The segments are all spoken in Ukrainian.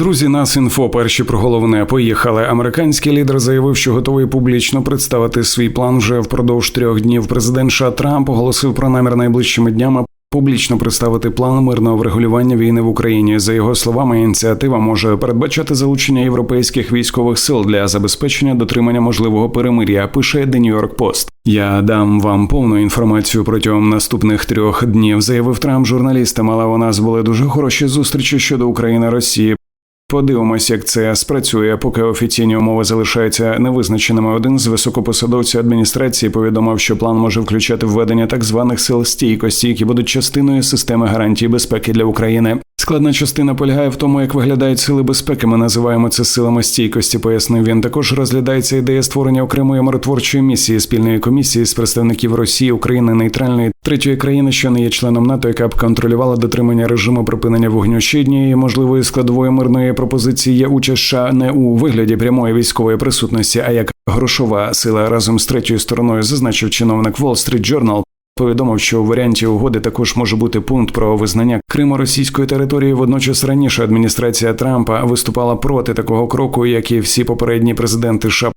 Друзі, нас інфо перші про головне поїхали. Американський лідер заявив, що готовий публічно представити свій план вже впродовж трьох днів. Президент США Трамп оголосив про намір найближчими днями. Публічно представити план мирного врегулювання війни в Україні. За його словами, ініціатива може передбачати залучення європейських військових сил для забезпечення дотримання можливого перемир'я. Пише The New York Post. Я дам вам повну інформацію протягом наступних трьох днів. Заявив Трамп журналістам, але у нас були дуже хороші зустрічі щодо України Росії. Подивимось, як це спрацює, поки офіційні умови залишаються невизначеними. Один з високопосадовців адміністрації повідомив, що план може включати введення так званих сил стійкості, які будуть частиною системи гарантій безпеки для України. Складна частина полягає в тому, як виглядають сили безпеки. Ми називаємо це силами стійкості. Пояснив він. Також розглядається ідея створення окремої миротворчої місії спільної комісії з представників Росії, України, нейтральної третьої країни, що не є членом НАТО, яка б контролювала дотримання режиму припинення вогню ще однією можливої складової мирної пропозиції є участь США не у вигляді прямої військової присутності, а як грошова сила разом з третьою стороною, зазначив чиновник Wall Street Journal. Повідомив, що у варіанті угоди також може бути пункт про визнання Криму російської території. Водночас раніше адміністрація Трампа виступала проти такого кроку, як і всі попередні президенти США.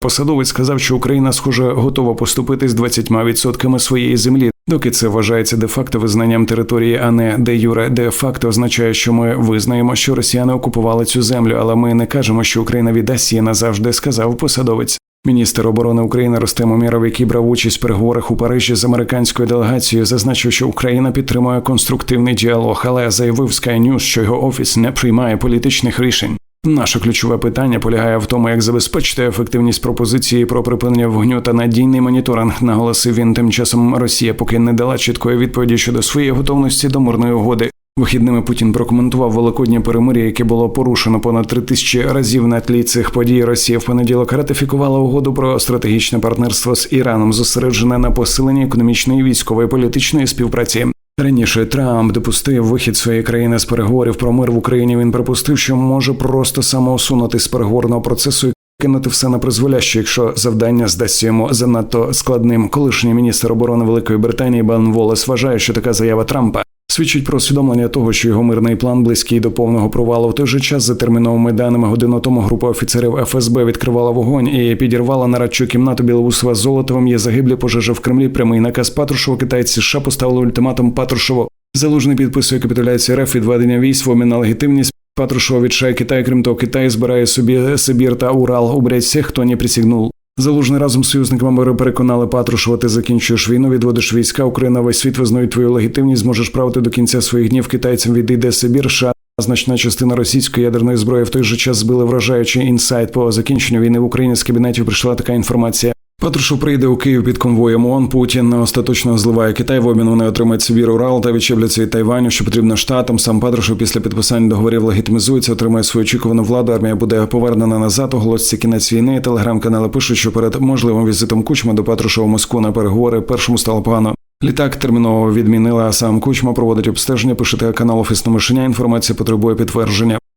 Посадовець сказав, що Україна, схоже, готова поступити з 20% своєї землі, доки це вважається де-факто визнанням території, а не де юре де-факто означає, що ми визнаємо, що росіяни окупували цю землю, але ми не кажемо, що Україна віддасть її назавжди, сказав посадовець. Міністр оборони України Ростем Умєров, який брав участь в переговорах у Парижі з американською делегацією, зазначив, що Україна підтримує конструктивний діалог, але заявив Sky News, що його офіс не приймає політичних рішень. Наше ключове питання полягає в тому, як забезпечити ефективність пропозиції про припинення вогню та надійний моніторинг. Наголосив він. Тим часом Росія поки не дала чіткої відповіді щодо своєї готовності до мирної угоди. Вихідними Путін прокоментував великоднє перемир'я, яке було порушено понад три тисячі разів на тлі цих подій. Росія в понеділок ратифікувала угоду про стратегічне партнерство з Іраном, зосереджене на посиленні економічної, військової політичної співпраці. Раніше Трамп допустив вихід своєї країни з переговорів про мир в Україні. Він припустив, що може просто самоусунути з переговорного процесу кинути все на призволяще, якщо завдання здасться йому занадто складним. Колишній міністр оборони Великої Британії Бен Волес вважає, що така заява Трампа свідчить про усвідомлення того, що його мирний план близький до повного провалу. В той же час за терміновими даними годину тому група офіцерів ФСБ відкривала вогонь і підірвала нарадчу кімнату Білоусова з Золотовим. Є загиблі пожежа в Кремлі. Прямий наказ Патрушева. Китайці США поставили ультиматум Патрушеву. Залужний підписує капітуляцію РФ відведення військ в обмін на легітимність. Патрушева відшає Китай. Крім того, Китай збирає собі Сибір та Урал. Убрять всіх, хто не присягнув. Залужний разом з союзниками переконали Патрушева, ти закінчуєш війну, відводиш війська, Україна весь світ визнає твою легітимність, зможеш правити до кінця своїх днів китайцям відійде Сибір. США. Значна частина російської ядерної зброї в той же час збили вражаючий інсайт по закінченню війни в Україні з кабінетів. Прийшла така інформація. Патрушев прийде у Київ під конвоєм ООН. Путін остаточно зливає Китай. В обмін вони отримають Сибір, Урал та відчепляться від Тайваню, що потрібно штатам. Сам Патрушев після підписання договорів легітимізується, отримає свою очікувану владу. Армія буде повернена назад. Оголоситься кінець війни. Телеграм-канали пишуть, що перед можливим візитом Кучма до Патрушева в Москву на переговори першому стало погано. Літак терміново відмінила, а сам Кучма проводить обстеження. Пишете канал Офісне мишення. Інформація потребує підтвердження.